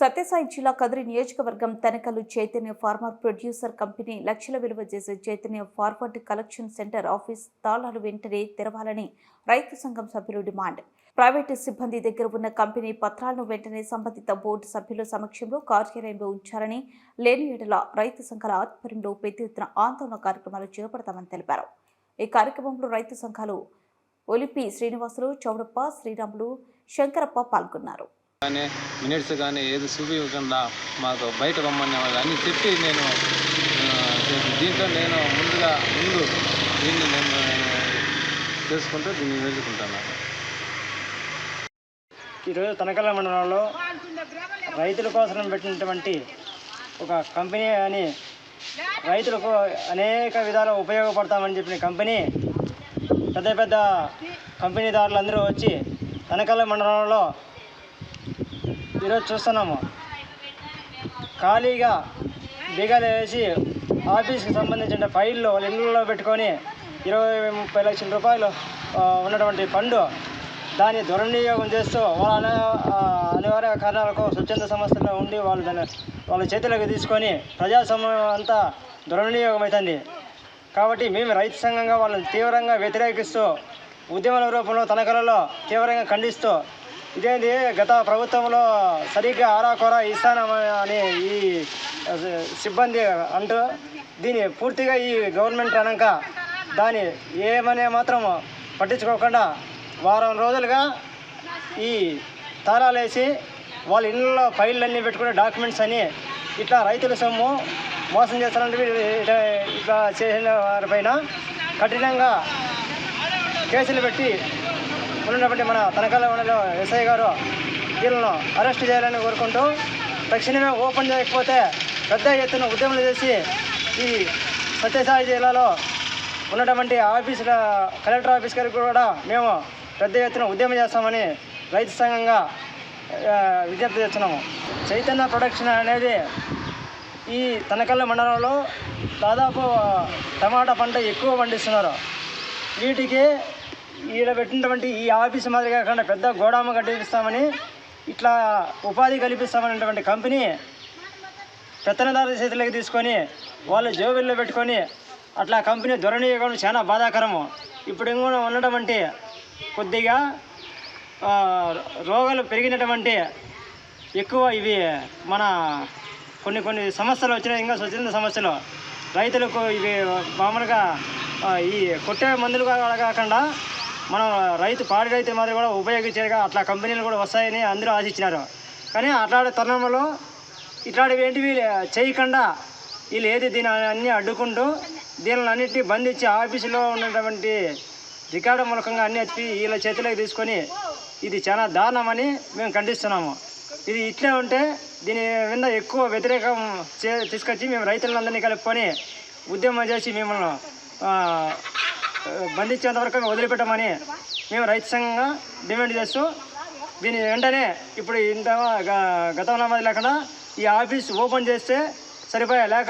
సత్యసాయి జిల్లా కదిరి నియోజకవర్గం Tanakallu Chaitanya farmer producer company లక్షల విలువ చేసే Chaitanya forward collection centre office తాళాలు వెంటనే తెరవాలని రైతు సంఘం సభ్యులు డిమాండ్. ప్రైవేటు సిబ్బంది దగ్గర ఉన్న కంపెనీ పత్రాలను వెంటనే సంబంధిత బోర్డు సభ్యుల సమక్షంలో కార్యాలయంలో ఉంచారని లేని ఎడల రైతు సంఘాల ఆధ్వర్యంలో పెద్ద ఎత్తున ఆందోళన కార్యక్రమాలు చేపడతామని తెలిపారు. ఈ కార్యక్రమంలో రైతు సంఘాలు ఒలిపి శ్రీనివాసులు చౌడప్ప శ్రీరాములు శంకరప్ప పాల్గొన్నారు. కానీ మినిట్స్ కానీ ఏది చూపించకుండా మాకు బయట రమ్మని అన్ని చెప్పి నేను దీంట్లో నేను ముందుగా ముందు దీన్ని నేను చేసుకుంటూ దీన్ని వెళ్ళుకుంటాను ఈరోజు తనకల మండలంలో రైతుల కోసం పెట్టినటువంటి ఒక కంపెనీ అని రైతులకు అనేక విధాలు ఉపయోగపడతామని చెప్పిన కంపెనీ పెద్ద పెద్ద కంపెనీదారులు అందరూ వచ్చి తనకల మండలంలో ఈరోజు చూస్తున్నాము. ఖాళీగా బీగాలు వేసి ఆఫీస్కి సంబంధించిన ఫైళ్ళు ఇళ్ళలో పెట్టుకొని ఇరవై ముప్పై లక్షల రూపాయలు ఉన్నటువంటి ఫండ్ దాన్ని దుర్వినియోగం చేస్తూ వాళ్ళ అనివార్య కారణాలకు స్వచ్ఛంద సంస్థలో ఉండి వాళ్ళు దాన్ని వాళ్ళ చేతులకు తీసుకొని ప్రజాస్వామ్యం అంతా దుర్వినియోగం అవుతుంది కాబట్టి మేము రైతు సంఘంగా వాళ్ళని తీవ్రంగా వ్యతిరేకిస్తూ ఉద్యమాల రూపంలో తనకలలో తీవ్రంగా ఖండిస్తూ ఇదేంటి గత ప్రభుత్వంలో సరిగ్గా ఆరాకొర ఇస్తానని ఈ సిబ్బంది అంటూ దీన్ని పూర్తిగా ఈ గవర్నమెంట్ అనక దాన్ని ఏమనే మాత్రం పట్టించుకోకుండా వారం రోజులుగా ఈ తాళాలు వేసి వాళ్ళ ఇళ్ళలో ఫైళ్ళన్నీ పెట్టుకునే డాక్యుమెంట్స్ అని ఇట్లా రైతుల సొమ్ము మోసం చేస్తారంటే ఇట్లా ఇట్లా చేసిన వారిపైన కఠినంగా కేసులు పెట్టి ఉన్నటువంటి మన తనకాల మండలిలో ఎస్ఐ గారు వీళ్ళను అరెస్ట్ చేయాలని కోరుకుంటూ తక్షణమే ఓపెన్ చేయకపోతే పెద్ద ఎత్తున ఉద్యమాలు చేసి ఈ సత్యసాయి జిల్లాలో ఉన్నటువంటి ఆఫీసుల కలెక్టర్ ఆఫీస్ గారికి కూడా మేము పెద్ద ఎత్తున ఉద్యమం చేస్తామని రైతు సంఘంగా విజ్ఞప్తి చేస్తున్నాము. చైతన్య ప్రొడక్షన్ అనేది ఈ తనకల్ల మండలంలో దాదాపు టమాటా పంట ఎక్కువ పండిస్తున్నారు. వీటికి ఈడ పెట్టినటువంటి ఈ ఆఫీస్ మాదిరి కాకుండా పెద్ద గోడామ కట్టిస్తామని ఇట్లా ఉపాధి కల్పిస్తామనేటువంటి కంపెనీ పెత్తనదారుల చేతులకు తీసుకొని వాళ్ళు జోబిల్లో పెట్టుకొని అట్లా కంపెనీ దొరనీయడం చాలా బాధాకరము. ఇప్పుడు ఇంకో ఉండడం అంటే కొద్దిగా రోగాలు పెరిగినటువంటి ఎక్కువ ఇవి మన కొన్ని కొన్ని సమస్యలు వచ్చినాయి ఇంకా స్వచ్ఛంద సమస్యలు. రైతులకు ఇవి మామూలుగా ఈ కొట్టే మందులు కాకుండా మనం రైతు పాడి రైతు మాదిరి కూడా ఉపయోగించేగా అట్లా కంపెనీలు కూడా వస్తాయని అందరూ ఆశించినారు. కానీ అట్లాంటి తరుణంలో ఇట్లాంటివి ఏంటివి చేయకుండా వీళ్ళు ఏది దీని అన్నీ అడ్డుకుంటూ దీనిని అన్నింటినీ బంధించి ఆఫీసులో ఉన్నటువంటి రికార్డు మూలకంగా అన్ని వచ్చి వీళ్ళ చేతిలోకి తీసుకొని ఇది చాలా దారుణమని మేము ఖండిస్తున్నాము. ఇది ఇట్లే ఉంటే దీని మీద ఎక్కువ వ్యతిరేకం చే తీసుకొచ్చి మేము రైతులందరినీ కలుపుకొని ఉద్యమం చేసి మిమ్మల్ని బంధించేంత వరకు వదిలిపెట్టమని మేము రైతు సంఘంగా డిమాండ్ చేస్తూ దీని వెంటనే ఇప్పుడు ఇంత గతంలో మాది లేకుండా ఈ ఆఫీస్ ఓపెన్ చేస్తే సరిపోయా లేక